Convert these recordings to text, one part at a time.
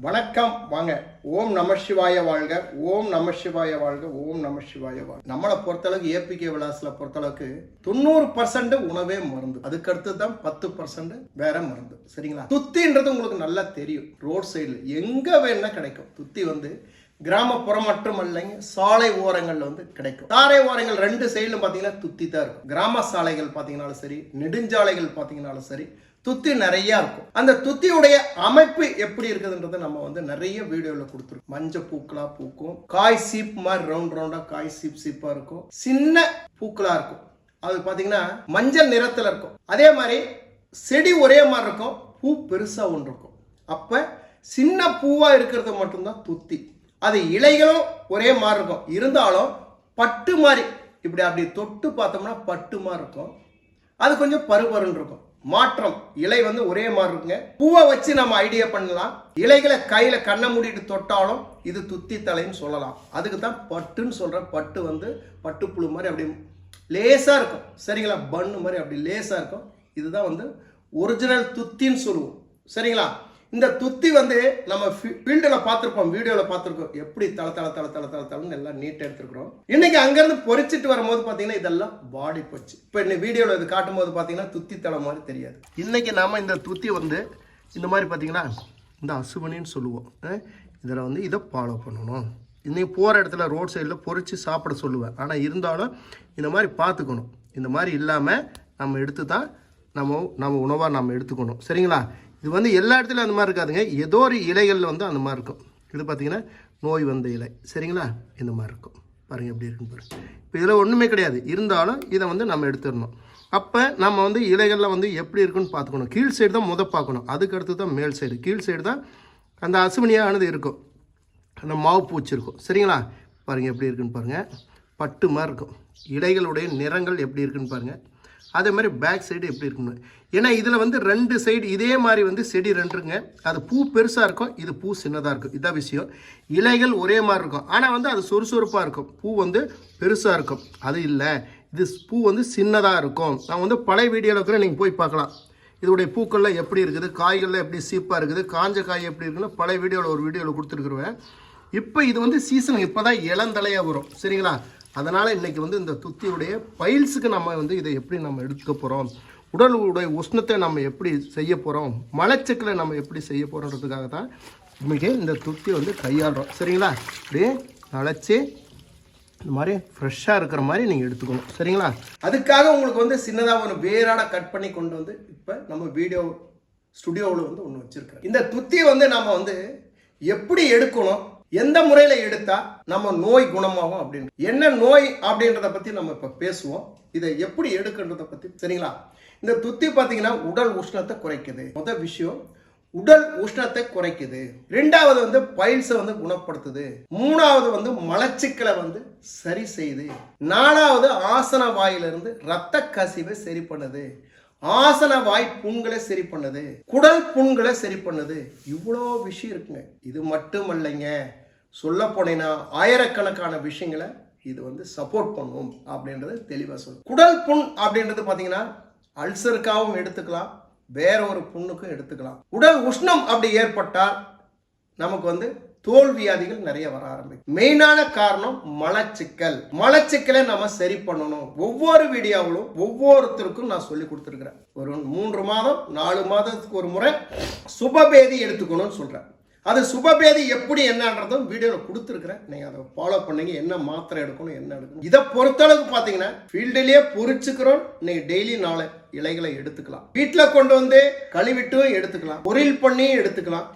வணக்கம். வாங்க. ஓம் நம சிவாய வாழ்க. ஓம் நம சிவாய வாழ்க. ஓம் நம சிவாய வாழ்க. நம்மளை பொறுத்தளவுக்கு ஏபிகே விலாஸில் பொறுத்தளவுக்கு தொண்ணூறு பர்சன்ட் உணவே மருந்து. அதுக்கடுத்து தான் பத்து பர்சன்ட் வேற மருந்து. சரிங்களா? துத்தின்றது உங்களுக்கு நல்லா தெரியும். ரோட் சைடில் எங்கே வேணா கிடைக்கும். துத்தி வந்து கிராமப்புறம் மற்றும் இல்லைங்க சாலை ஓரங்கள்ல வந்து கிடைக்கும். சாலை ஓரங்கள் ரெண்டு சைடிலும் பார்த்தீங்கன்னா துத்தி தான் இருக்கும். கிராம சாலைகள் பார்த்தீங்கன்னாலும் சரி நெடுஞ்சாலைகள் பார்த்தீங்கன்னாலும் சரி துத்தி நிறைய இருக்கும். அந்த துத்தியுடைய அமைப்பு எப்படி இருக்குதுன்றதை நம்ம வந்து நிறைய வீடியோவில் கொடுத்துருக்கோம். மஞ்சள் பூக்களா பூக்கும் காய் சீப் மாதிரி ரவுண்ட் ரவுண்டா காய் சீப் சீப்பா இருக்கும். சின்ன பூக்களா இருக்கும். அது பார்த்தீங்கன்னா மஞ்சள் நிறத்தில் இருக்கும். அதே மாதிரி செடி ஒரே மாதிரி இருக்கும். பூ பெருசா ஒன்று இருக்கும். அப்ப சின்ன பூவா இருக்கிறது மட்டும்தான் துத்தி. அது இலைகளும் ஒரே மாதிரி இருக்கும். இருந்தாலும் பட்டு மாதிரி இப்படி அப்படி தொட்டு பார்த்தோம்னா பட்டு மாதிரி இருக்கும். அது கொஞ்சம் பருபருன்னு இருக்கும். மாற்றம் இலை வந்து ஒரே மாதிரி இருக்குங்க. பூவை வச்சு நம்ம ஐடியா பண்ணலாம். இலைகளை கையில கண்ணை மூடிட்டு தொட்டாலும் இது துத்தி தலைன்னு சொல்லலாம். அதுக்கு தான் பட்டுன்னு சொல்றேன் பட்டு வந்து பட்டுப்புழு மாதிரி அப்படி லேசா இருக்கும். சரிங்களா? பன்னு மாதிரி அப்படி லேசா இருக்கும். இதுதான் வந்து ஒரிஜினல் துத்தின்னு சொல்லுவோம். சரிங்களா? இந்த துத்தி வந்து நம்ம ஃபீல்டில் பார்த்துருப்போம் வீடியோவில் பார்த்துருக்கோம். எப்படி தள தள தள தள தள தளன்னு எல்லாம் நீட்டாக எடுத்துருக்குறோம். இன்னைக்கு அங்கேருந்து பொறிச்சிட்டு வரும்போது பார்த்தீங்கன்னா இதெல்லாம் பாடி போச்சு. இப்போ இன்னைக்கு வீடியோவில் இது காட்டும்போது பார்த்தீங்கன்னா துத்தி தலை மாதிரி தெரியாது. இன்னைக்கு நாம் இந்த துத்தி வந்து இந்த மாதிரி பார்த்தீங்கன்னா இந்த அசுவனின்னு சொல்லுவோம். இதில் வந்து இதை ஃபாலோ பண்ணணும். இன்னைக்கு போகிற இடத்துல ரோட் சைடில் பொறிச்சு சாப்பிட சொல்லுவேன். ஆனால் இருந்தாலும் இந்த மாதிரி பார்த்துக்கணும். இந்த மாதிரி இல்லாமல் நம்ம எடுத்து தான் நம்ம நம்ம உணவாக நம்ம எடுத்துக்கணும். சரிங்களா? இது வந்து எல்லா இடத்துலையும் அந்த மாதிரி இருக்காதுங்க. ஏதோ ஒரு இலைகளில் வந்து அந்த மாதிரி இருக்கும். இது பார்த்தீங்கன்னா நோய் வந்த இலை. சரிங்களா? இந்த மாதிரி இருக்கும். பாருங்கள் எப்படி இருக்குன்னு பாருங்கள் இப்போ இதில் ஒன்றுமே கிடையாது. இருந்தாலும் இதை வந்து நம்ம எடுத்துடணும். அப்போ நம்ம வந்து இலைகளில் வந்து எப்படி இருக்குன்னு பார்த்துக்கணும். கீழ் சைடு தான் முத பார்க்கணும். அதுக்கு அடுத்து தான் மேல் சைடு கீழ் சைடு தான் அந்த அசுவினியானது இருக்கும். அந்த மாவு பூச்சி இருக்கும். சரிங்களா? பாருங்கள் எப்படி இருக்குன்னு பாருங்கள் பட்டு மாதிரி இருக்கும். இலைகளுடைய நிறங்கள் எப்படி இருக்குன்னு பாருங்கள் அதே மாதிரி பேக் சைடு எப்படி இருக்கணும் ஏன்னா இதில் வந்து ரெண்டு சைடு இதே மாதிரி வந்து செடி ரெண்டுருங்க. அது பூ பெருசாக இருக்கும் இது பூ சின்னதாக இருக்கும். இதான் விஷயம். இலைகள் ஒரே மாதிரி இருக்கும். ஆனால் வந்து அது சொறுசொறுப்பாக இருக்கும். பூ வந்து பெருசாக இருக்கும். அது இல்லை. இது பூ வந்து சின்னதாக இருக்கும். நான் வந்து பழைய வீடியோவில் இருக்கிற நீங்கள் போய் பார்க்கலாம். இதோடைய பூக்கள்லாம் எப்படி இருக்குது காய்கள்லாம் எப்படி சீப்பாக இருக்குது காஞ்ச காய் எப்படி இருக்குன்னு பழைய வீடியோவில் ஒரு வீடியோவில் கொடுத்துருக்குருவேன் இப்போ இது வந்து சீசன் இப்போ தான் இளந்தலையாக வரும். சரிங்களா? அதனால் இன்றைக்கி வந்து இந்த துத்தியுடைய பைல்ஸுக்கு நம்ம வந்து இதை எப்படி நம்ம எடுக்க போகிறோம் உடலுடைய உஷ்ணத்தை நம்ம எப்படி செய்ய போகிறோம் மலச்சிக்கலை நம்ம எப்படி செய்ய போகிறோன்றதுக்காக தான் இன்றைக்கி இந்த துத்தி வந்து கையாளுறோம். சரிங்களா? அப்படியே அழைச்சி இந்த மாதிரி ஃப்ரெஷ்ஷாக இருக்கிற மாதிரி நீங்கள் எடுத்துக்கணும். சரிங்களா? அதுக்காக உங்களுக்கு வந்து சின்னதாக ஒரு வேராட கட் பண்ணி கொண்டு வந்து இப்போ நம்ம வீடியோ ஸ்டுடியோவில் வந்து ஒன்று வச்சுருக்கிறோம் இந்த துத்தியை வந்து நம்ம வந்து எப்படி எடுக்கணும்? எந்த முறையில் எடுத்தா நம்ம நோய் குணமாகும் அப்படின்னு? என்ன நோய் அப்படின்றத பற்றி நம்ம இப்போ பேசுவோம். இதை எப்படி எடுக்கின்றத பற்றி சரிங்களா? இந்த துத்தி பாத்தீங்கன்னா உடல் உஷ்ணத்தை குறைக்குது. முதல் விஷயம் உடல் உஷ்ணத்தை குறைக்குது. ரெண்டாவது வந்து பயிர்ஸை வந்து குணப்படுத்துது. மூணாவது வந்து மலச்சிக்கலை வந்து சரி செய்யுது. நாலாவது ஆசன வாயிலிருந்து ரத்த கசிவை சரி பண்ணுது. ஆசன வாய் புண்களை சரி பண்ணுது குடல் புண்களை சரி பண்ணுது. இவ்வளோ விஷயம் இருக்குங்க. இது மட்டும் இல்லைங்க சொல்ல போனீங்கன்னா ஆயிரக்கணக்கான விஷயங்களை இது வந்து சப்போர்ட் பண்ணும் அப்படின்றது தெளிவாக சொல்லும் குடல் புண் அப்படின்றது பார்த்தீங்கன்னா அல்சருக்காகவும் எடுத்துக்கலாம் வேற ஒரு புண்ணுக்கும் எடுத்துக்கலாம். உடல் உஷ்ணம் அப்படி ஏற்பட்டால் நமக்கு வந்து தோல் வியாதிகள் நிறைய வர ஆரம்பிக்கும். மெயினான காரணம் மலச்சிக்கல். மலச்சிக்கலை நம்ம சரி பண்ணணும். ஒவ்வொரு வீடியோவிலும் ஒவ்வொருத்தருக்கும் நான் சொல்லி கொடுத்துருக்குறேன். ஒரு மூன்று மாதம் நாலு மாதத்துக்கு ஒரு முறை சுபபேதி எடுத்துக்கணும்னு சொல்கிறேன் அது சுபபேதி எப்படி என்னன்றதும் வீடியோவில் கொடுத்துருக்குறேன். நீங்கள் அதை ஃபாலோ பண்ணுங்க. என்ன மாத்திரை எடுக்கணும் என்ன எடுக்கணும். இதை பொறுத்தளவுக்கு பார்த்தீங்கன்னா ஃபீல்டுலேயே பொறிச்சுக்கிறோம். நீங்கள் டெய்லி நாளை இலைகளை எடுத்துக்கலாம். வீட்டில் கொண்டு வந்து கழுவிட்டும் எடுத்துக்கலாம். பொரியல் பண்ணியும் எடுத்துக்கலாம்.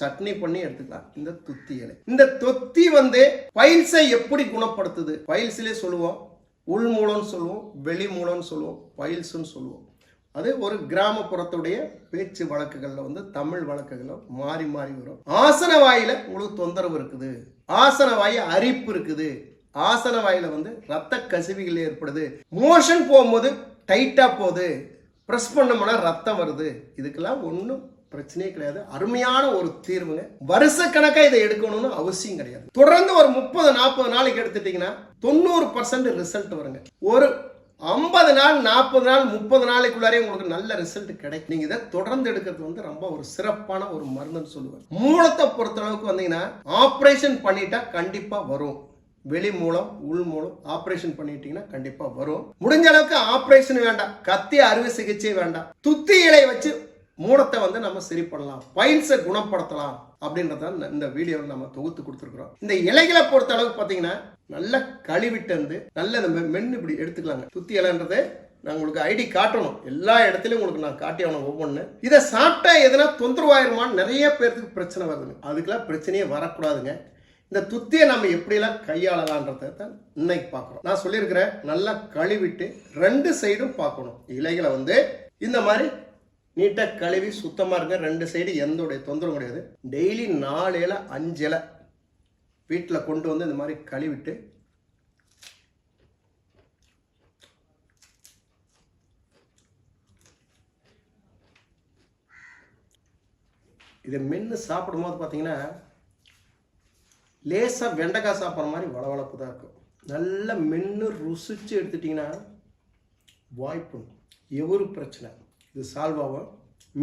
சட்னி பண்ணி எடுத்துக்கலாம். இந்த துத்தி இலை. இந்த தொத்தி வந்து பைல்ஸை எப்படி குணப்படுத்துது? பைல்ஸ்லேயே சொல்லுவோம் உள் மூலம்னு சொல்லுவோம் வெளி மூலம்னு சொல்லுவோம் பைல்ஸ்னு சொல்லுவோம். அது ஒரு கிராமப்புறத்துடைய பேச்சு வழக்குகளில் வந்து தமிழ் வழக்குகளில் மாறி மாறி வரும். ஆசன வாயில உங்களுக்கு தொந்தரவு இருக்குது. ஆசன வாயில் அரிப்பு இருக்குது. ஆசன வாயில வந்து ரத்த கசிவுகள் ஏற்படுது. மோஷன் போகும்போது டைட்டாக போகுது. ப்ரெஸ் பண்ணோம்னா ரத்தம் வருது. இதுக்கெல்லாம் ஒன்றும் பிரச்சனையே கிடையாது. அருமையான ஒரு தீர்வுங்க. வருஷ இதை எடுக்கணும்னு அவசியம் கிடையாது. தொடர்ந்து ஒரு முப்பது நாற்பது நாளைக்கு எடுத்துட்டீங்கன்னா தொண்ணூறு பர்சன்ட் ரிசல்ட் வருங்க. ஒரு ஐம்பது நாள் நாற்பது நாள் முப்பது நாளைக்குள்ளாரே உங்களுக்கு நல்ல ரிசல்ட் கிடைக்கும். நீங்க இதை தொடர்ந்து எடுக்கிறது வந்து ரொம்ப ஒரு சிறப்பான ஒரு மருந்துன்னு சொல்லுவேன் மூலத்தை பொறுத்த அளவுக்கு வந்தீங்கன்னா ஆப்ரேஷன் பண்ணிட்டா கண்டிப்பா வரும். வெளி மூலம் உள் மூலம் ஆபரேஷன் பண்ணிட்டீங்கன்னா கண்டிப்பா வரும். முடிஞ்ச அளவுக்கு ஆபரேஷன் வேண்டாம். கத்தி அறுவை சிகிச்சை வேண்டாம். துத்தி இலை வச்சு மூடத்தை வந்து நம்ம சரி பண்ணலாம் பைல்ஸை குணப்படுத்தலாம் அப்படின்றத இந்த வீடியோவில் நம்ம தொகுத்து கொடுத்துருக்குறோம். இந்த இலைகளை பொறுத்த அளவுக்கு பார்த்தீங்கன்னா நல்லா கழுவிட்டு வந்து நல்ல இந்த மென்னு இப்படி எடுத்துக்கலாங்க. துத்தி இலைன்றது நான் உங்களுக்கு ஐடி காட்டணும். எல்லா இடத்துலையும் உங்களுக்கு நான் காட்டி ஆகணும் ஒவ்வொன்று இதை சாப்பிட்டா எதனா தொந்தரவாயிருமான்னு நிறைய பேர்த்துக்கு பிரச்சனை வருதுங்க. அதுக்கெல்லாம் பிரச்சனையே வரக்கூடாதுங்க. இந்த துத்தியை நம்ம எப்படிலாம் கையாளலான்றதை தான் இன்னைக்கு பார்க்குறோம். நான் சொல்லியிருக்கிறேன் நல்லா கழுவிட்டு ரெண்டு சைடும் பார்க்கணும். இலைகளை வந்து இந்த மாதிரி நீட்டாக கழுவி சுத்தமாக இருங்க. ரெண்டு சைடு எந்த உடைய தொந்தரவும் கிடையாது. டெய்லி நாலு இலை அஞ்சு இலை வீட்டில் கொண்டு வந்து இந்த மாதிரி கழுவிட்டு இதை மென்று சாப்பிடும்போது பார்த்தீங்கன்னா லேசாக வெண்டைக்காய் சாப்பிட்ற மாதிரி வளவளப்பு தான் இருக்கும். நல்லா மென்று ருசிச்சு எடுத்துட்டிங்கன்னா வாய்ப்பு எவ்வளோ பிரச்சனை. இது சால்வ் ஆகும்.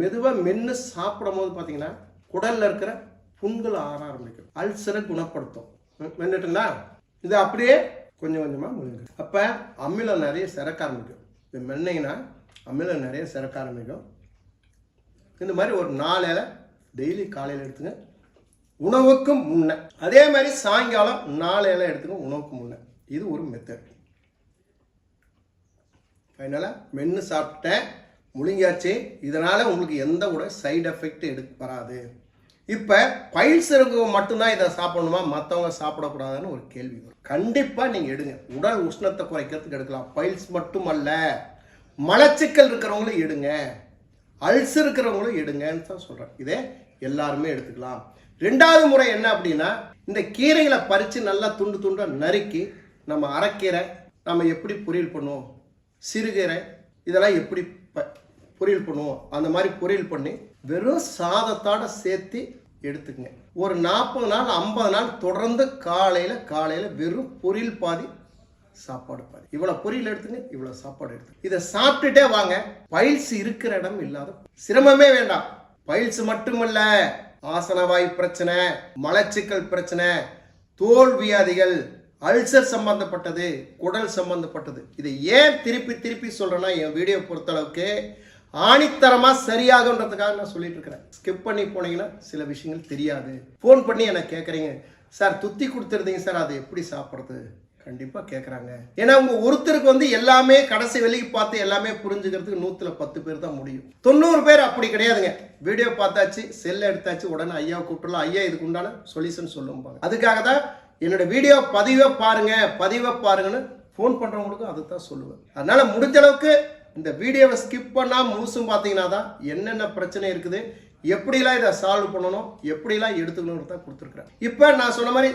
மெதுவாக மென்று சாப்பிடும் போது பார்த்தீங்கன்னா குடலில் இருக்கிற புண்கள் ஆற ஆரம்பிக்கும். அல்சரை குணப்படுத்தும். ம், மென்னுட்டுங்களா? இது அப்படியே கொஞ்சம் கொஞ்சமாக முடிஞ்சு அப்போ அமிலம் நிறைய சிறக்க ஆரம்பிக்கும். இது மென்னீங்கன்னா அமிலம் நிறைய சிறக்க ஆரம்பிக்கும். இந்த மாதிரி ஒரு நாளையில் டெய்லி காலையில் எடுத்துங்க. உணவுக்கும் முன்னே. அதே மாதிரி சாயங்காலம் நாலு எடுத்துங்க உணவுக்கு முன்னே. இது ஒரு மெத்தட் ஃபைனலாக மென்று சாப்பிட்டேன். முழுங்கியாச்சு. இதனால் உங்களுக்கு எந்த கூட சைடு எஃபெக்ட் எடுக்க வராது. இப்போ பயில்ஸ் இருக்கவங்க மட்டும்தான் இதை சாப்பிடணுமா? மற்றவங்க சாப்பிடக்கூடாதுன்னு ஒரு கேள்வி வரும். கண்டிப்பாக நீங்கள் எடுங்க. உடல் உஷ்ணத்தை குறைக்கிறதுக்கு எடுக்கலாம். பைல்ஸ் மட்டுமல்ல. மலச்சிக்கல் இருக்கிறவங்களும் எடுங்க. அல்ஸ் இருக்கிறவங்களும் எடுங்கன்னு தான் சொல்கிறேன் இதே எல்லாருமே எடுத்துக்கலாம். ரெண்டாவது முறை என்ன அப்படின்னா இந்த கீரைகளை பறித்து நல்லா துண்டு துண்டாக நறுக்கி நம்ம அரைக்கீரை நம்ம எப்படி பொரியல் பண்ணுவோம்? சிறுகீரை. இதெல்லாம் எப்படி பொரியல் பண்ணுவோம். அந்த மாதிரி பொரியல் பண்ணி வெறும் சாதத்தோட சேர்த்து எடுத்துக்கங்க. ஒரு நாற்பது நாள் ஐம்பது நாள் தொடர்ந்து காலையில் காலையில் வெறும் பொரியல் பாதி சாப்பாடு பாதி. இவ்வளோ பொரியல் எடுத்துங்க இவ்வளோ சாப்பாடு எடுத்துங்க. இதை சாப்பிட்டுட்டே வாங்க. பயில்ஸ் இருக்கிற இடம் இல்லாத சிரமமே வேண்டாம். பயில்ஸ் மட்டுமல்ல. ஆசனவாய் பிரச்சனை மலச்சிக்கல் பிரச்சனை தோல் வியாதிகள் அல்சர் சம்பந்தப்பட்டது குடல் சம்பந்தப்பட்டது. இதை ஏன் திருப்பி திருப்பி சொல்றேன்னா என் வீடியோ பொறுத்தளவுக்கு ஆணித்தரமா சரியாகுன்றதுக்காக நான் சொல்லிட்டு இருக்கிறேன். ஸ்கிப் பண்ணி போனீங்கன்னா சில விஷயங்கள் தெரியாது. ஃபோன் பண்ணி என்னை கேட்குறீங்க சார் துத்தி கொடுத்துருந்தீங்க சார் அதை எப்படி சாப்பிட்றது? கண்டிப்பாக கேட்குறாங்க ஏன்னா அவங்க ஒருத்தருக்கு வந்து எல்லாமே கடைசி வெளிக்கு பார்த்து எல்லாமே புரிஞ்சுக்கிறதுக்கு நூற்றில் பத்து பேர் தான் முடியும். தொண்ணூறு பேர் அப்படி கிடையாதுங்க. வீடியோ பார்த்தாச்சு செல்லை எடுத்தாச்சு உடனே ஐயா கூப்பிட்டுலாம் ஐயா இதுக்கு உண்டான சொல்யூஷன் சொல்லும்பாங்க. அதுக்காக தான் என்னோட வீடியோ பதிவை பாருங்க பதிவை பாருங்கன்னு ஃபோன் பண்ணுறவங்களுக்கும் அதை தான் சொல்லுவேன். அதனால முடிஞ்ச அளவுக்கு இந்த வீடியோவை ஸ்கிப் பண்ணால் முழுசும் பார்த்தீங்கன்னா தான் என்னென்ன பிரச்சனை இருக்குது எப்படிலாம் இதை சால்வ் பண்ணணும் எப்படிலாம் எடுத்துக்கணும்னு தான் கொடுத்துருக்குறேன். இப்போ நான் சொன்ன மாதிரி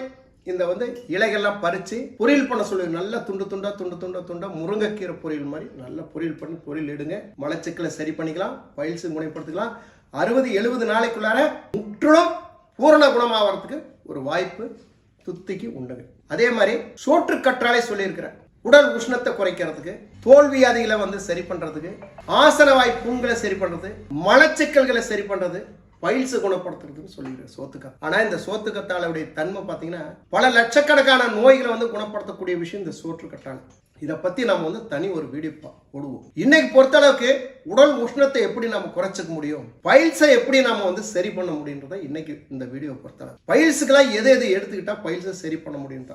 இந்த வந்து இலைகள்லாம் பறித்து பொரியல் பண்ண சொல்லி. நல்லா துண்டு துண்டா துண்டு துண்டா துண்டா முருங்கைக்கீரை பொரியல் மாதிரி நல்லா பொரியல் பண்ணி பொரியல் எடுங்க. மலச்சிக்கலை சரி பண்ணிக்கலாம் பயில்ஸு குணப்படுத்திக்கலாம். அறுபது எழுபது நாளைக்குள்ளார முற்றிலும் பூரண குணமாகறதுக்கு ஒரு வாய்ப்பு துத்திக்கு உண்டுங்க அதே மாதிரி சோற்று கற்றாலே சொல்லியிருக்கிறேன் உடல் உஷ்ணத்தை குறைக்கிறதுக்கு தோல் வியாதிகளை வந்து சரி பண்றதுக்கு ஆசனவாய் புண்களை சரி பண்றது மலச்சிக்கல்களை சரி பண்றது பயில்ஸை குணப்படுத்துறதுன்னு சொல்லிடுறேன் சோத்துக்கத் ஆனால் இந்த சோத்துக்கத்தாளுடைய தன்மை பார்த்தீங்கன்னா பல லட்சக்கணக்கான நோய்களை வந்து குணப்படுத்தக்கூடிய விஷயம் இந்த சோற்று கட்டாளை இதை பற்றி நம்ம வந்து தனி ஒரு வீடியோ பா- போடுவோம். இன்னைக்கு பொறுத்தளவுக்கு உடல் உஷ்ணத்தை எப்படி நம்ம குறைச்சிக்க முடியும்? பைல்ஸை எப்படி நம்ம வந்து சரி பண்ண முடியுன்றதை இன்னைக்கு இந்த வீடியோ பொறுத்தளவு. பயில்ஸுக்கெல்லாம் எது எது எடுத்துக்கிட்டால் பைல்ஸை சரி பண்ண முடியும்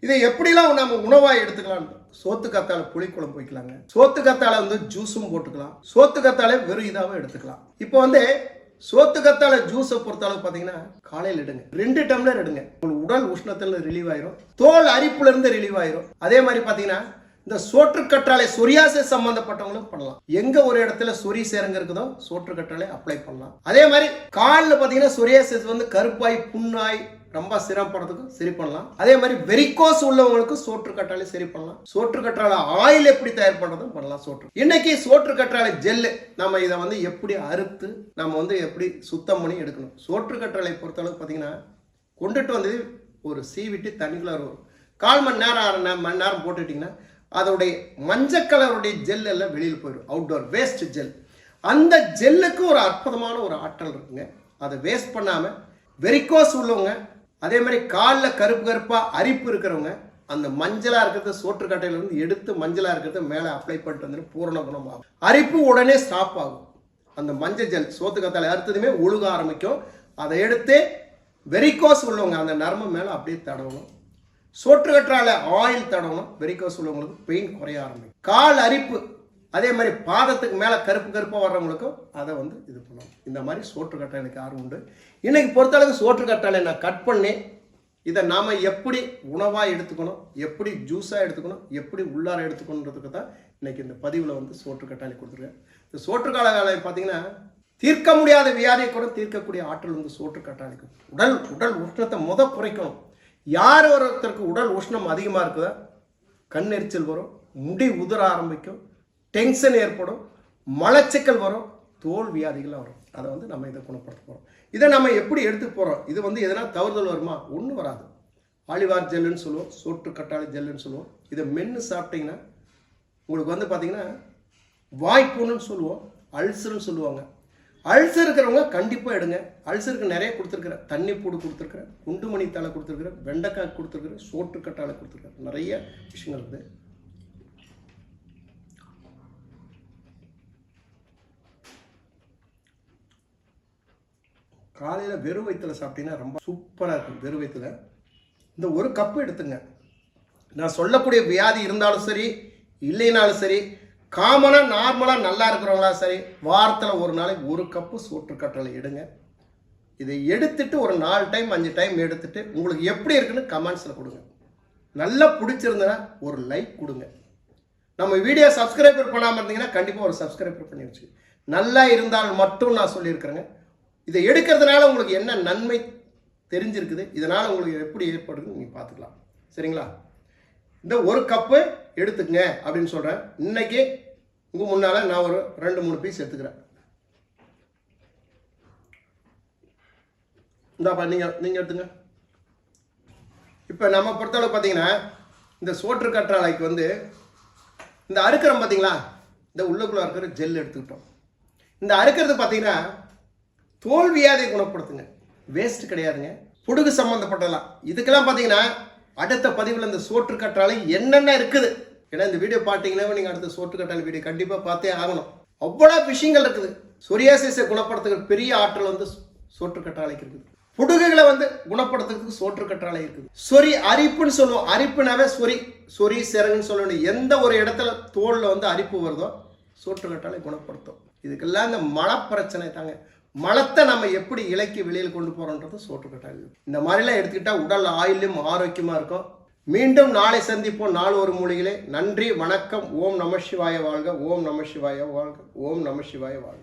இதை எப்படிலாம் நம்ம உணவாக எடுத்துக்கலாம்? சோத்து கத்தாழை புளிக்குழம்பு வைக்கலாங்க. சோத்து கத்தால வந்து ஜூஸும் போட்டுக்கலாம். சோத்து கத்தால வெறும் இதாகவும் எடுத்துக்கலாம். இப்போ வந்து சோத்து கத்தால ஜூஸை பொறுத்தளவு பார்த்தீங்கன்னா காலையில் எடுங்க. ரெண்டு டம்ளர் எடுங்க. உங்களுக்கு உடல் உஷ்ணத்துல ரிலீவ் ஆயிரும். தோல் அரிப்புல இருந்து ரிலீவ் ஆயிரும். அதே மாதிரி பார்த்தீங்கன்னா இந்த சோற்று கற்றாழை சொரியாசிஸ் சம்பந்தப்பட்டவங்களும் பண்ணலாம். எங்க ஒரு இடத்துல சொறி சேரங்க இருக்குதோ சோற்று கற்றாழை அப்ளை பண்ணலாம். அதே மாதிரி காலில் பார்த்தீங்கன்னா சொரியாசிஸ் வந்து கருப்பாய் புண்ணாய் ரொம்ப சிரமப்படுறதுக்கும் சரி பண்ணலாம். அதே மாதிரி வெரிகோஸ் உள்ளவங்களுக்கு சோற்று கற்றாழை சரி பண்ணலாம். சோற்று கற்றாழை ஆயில் எப்படி தயார் பண்ணுறதும் பண்ணலாம் சோற்று. இன்னைக்கு சோற்று கற்றாழை ஜெல்லு நம்ம இதை வந்து எப்படி அறுத்து நம்ம வந்து எப்படி சுத்தம் பண்ணி எடுக்கணும்? சோற்று கற்றாழை பொறுத்தளவு பார்த்தீங்கன்னா கொண்டுட்டு வந்து ஒரு சீவிட்டு தண்ணிக்குள்ளார வரும் கால் மணி நேரம் அரை மணி நேரம் போட்டுக்கிட்டிங்கன்னா அதோடைய மஞ்சள் கலருடைய ஜெல் எல்லாம் வெளியில் போயிடும். அவுட்டோர் வேஸ்ட் ஜெல் அந்த ஜெல்லுக்கு ஒரு அற்புதமான ஒரு ஆற்றல் இருக்குங்க. அதை வேஸ்ட் பண்ணாமல் வெரிகோஸ் உள்ளவங்க அதே மாதிரி காலில் கருப்பு கருப்பாக அரிப்பு இருக்கிறவங்க அந்த மஞ்சளாக இருக்கிறத சோற்றுக்கட்டையிலேருந்து எடுத்து மஞ்சளாக இருக்கிறத மேலே அப்ளை பண்ணிட்டு வந்து பூரண குணமாகும். அரிப்பு உடனே ஸ்டாப் ஆகும். அந்த மஞ்சள் ஜெல் சோத்துக்கத்தால் அறுத்ததுமே ஒழுக ஆரம்பிக்கும். அதை எடுத்து வெரிகோஸ் உள்ளவங்க அந்த நரம்பு மேலே அப்படியே தடவணும். சோற்றுக்கற்றால ஆயில் தடவணும். வெறிக்கோஸ் உள்ளவங்களுக்கு பெயின் குறைய ஆரம்பிக்கும். கால் அரிப்பு அதே மாதிரி பாதத்துக்கு மேலே கருப்பு கருப்பாக வர்றவங்களுக்கும் அதை வந்து இது பண்ணணும். இந்த மாதிரி சோற்றுக்கற்றாலைக்கு ஆர்வம் உண்டு. இன்னைக்கு பொறுத்தளவுக்கு சோற்றுக்கற்றாலை நான் கட் பண்ணி இதை நாம் எப்படி உணவாக எடுத்துக்கணும் எப்படி ஜூஸாக எடுத்துக்கணும் எப்படி உள்ளார எடுத்துக்கணுன்றதுக்கு தான் இன்னைக்கு இந்த பதிவில் வந்து சோற்றுக்கட்டாளி கொடுத்துருக்கேன். இந்த சோற்றுக்கால வேலை பார்த்தீங்கன்னா தீர்க்க முடியாத வியாதியை கூட தீர்க்கக்கூடிய ஆற்றல் வந்து சோற்றுக்கட்டாளிக்கு உடல் உடல் உஷ்ணத்தை முத குறைக்கணும். யார் ஒருத்தருக்கு உடல் உஷ்ணம் அதிகமாக இருக்குதோ கண்ணெரிச்சல் வரும் முடி உதிர ஆரம்பிக்கும் டென்ஷன் ஏற்படும் மலச்சிக்கல் வரும் தோல் வியாதிகள்லாம் வரும். அதை வந்து நம்ம இதை குணப்படுத்த போகிறோம் இதை நம்ம எப்படி எடுத்து போகிறோம் இது வந்து எதனா தவறுதல் வருமா? ஒன்றும் வராது. ஆலிவார் ஜெல்லுன்னு சொல்லுவோம் சோற்று கட்டாளி ஜெல்லுன்னு சொல்லுவோம். இதை மென்று சாப்பிட்டீங்கன்னா உங்களுக்கு வந்து பார்த்தீங்கன்னா வாய்ப்புன்னு சொல்லுவோம் அல்சர்னு சொல்லுவாங்க. அல்சர் இருக்கிறவங்க கண்டிப்பாக எடுங்க. அல்சருக்கு நிறைய கொடுத்துருக்குறேன். தண்ணி பூடு கொடுத்துருக்குறேன். குண்டுமணி தலை கொடுத்துருக்குறேன். வெண்டைக்காய் கொடுத்துருக்குறேன். சோற்றுக்கட்டாலை கொடுத்துருக்குறேன். நிறைய விஷயங்கள் இருக்குது காலையில் வெறும் வயிற்றுல சாப்பிட்டீங்கன்னா ரொம்ப சூப்பராக இருக்கும். வெறும் வயிற்றுல இந்த ஒரு கப்பு எடுத்துங்க. நான் சொல்லக்கூடிய வியாதி இருந்தாலும் சரி இல்லைனாலும் சரி காமனாக நார்மலாக நல்லா இருக்கிறவங்களா சரி வாரத்தில் ஒரு நாளைக்கு ஒரு கப்பு சோற்று கட்டளை எடுங்க. இதை எடுத்துட்டு ஒரு நாலு டைம் அஞ்சு டைம் எடுத்துட்டு உங்களுக்கு எப்படி இருக்குன்னு கமெண்ட்ஸில் கொடுங்க. நல்லா பிடிச்சிருந்தனா ஒரு லைக் கொடுங்க. நம்ம வீடியோ சப்ஸ்கிரைபர் பண்ணாமல் இருந்தீங்கன்னா கண்டிப்பாக ஒரு சப்ஸ்கிரைபர் பண்ணி வச்சு நல்லா இருந்தால் மட்டும் நான் சொல்லியிருக்கிறேங்க. இதை எடுக்கிறதுனால உங்களுக்கு என்ன நன்மை தெரிஞ்சிருக்குது இதனால் உங்களுக்கு எப்படி ஏற்படுதுன்னு நீங்கள் பார்த்துக்கலாம். சரிங்களா? இந்த ஒரு கப்பு எடுத்துக்கங்க அப்படின்னு சொல்கிறேன் இன்னைக்கு உங்கள் முன்னால் நான் ஒரு ரெண்டு மூணு பீஸ் எடுத்துக்கிறேன். இந்தாப்பா நீங்கள் நீங்கள் எடுத்துங்க. இப்போ நம்ம பொறுத்தளவு பார்த்தீங்கன்னா இந்த சோற்று கற்றாழைக்கு வந்து இந்த அறுக்கிறோம் பார்த்தீங்களா இந்த உள்ளுக்குள்ளே இருக்கிற ஜெல் எடுத்துக்கிட்டோம். இந்த அறுக்கிறது பார்த்தீங்கன்னா தோல் வியாதியை குணப்படுத்துங்க. வேஸ்ட் கிடையாதுங்க. புடுகு சம்மந்தப்பட்டதெல்லாம் இதுக்கெல்லாம் பார்த்தீங்கன்னா அடுத்த பதிவில் இந்த சோற்று கற்றாழை என்னென்ன இருக்குது? ஏன்னா இந்த வீடியோ பார்த்தீங்கன்னா நீங்கள் அடுத்த சோற்று கற்றாழை வீடியோ கண்டிப்பாக பார்த்தே ஆகணும். அவ்வளோ விஷயங்கள் இருக்குது. சொரியாசிஸை குணப்படுத்துகிற பெரிய ஆற்றல் வந்து சோற்று கற்றாழைக்கு இருக்குது. புடுகுகளை வந்து குணப்படுத்துறதுக்கு சோற்று கற்றாழை இருக்குது. சொறி அரிப்புன்னு சொல்லுவோம். அரிப்புனாவே சொறி சொறி சிறகுன்னு சொல்லணும். எந்த ஒரு இடத்துல தோலில் வந்து அரிப்பு வருதோ சோற்று கற்றாழை குணப்படுத்தும். இதுக்கெல்லாம் இந்த மழை பிரச்சனை தாங்க. மலத்தை நம்ம எப்படி இலக்கி வெளியில் கொண்டு போறோன்றது சோற்று கட்டாயம் இந்த மாதிரிலாம் எடுத்துக்கிட்டா உடல் ஆயிலும் ஆரோக்கியமா இருக்கும். மீண்டும் நாளை சந்திப்போம் நாள் ஒரு மூலிகளே நன்றி வணக்கம். ஓம் நம சிவாய வாழ்க. ஓம் நம சிவாய வாழ்க. ஓம் நம சிவாய வாழ்க.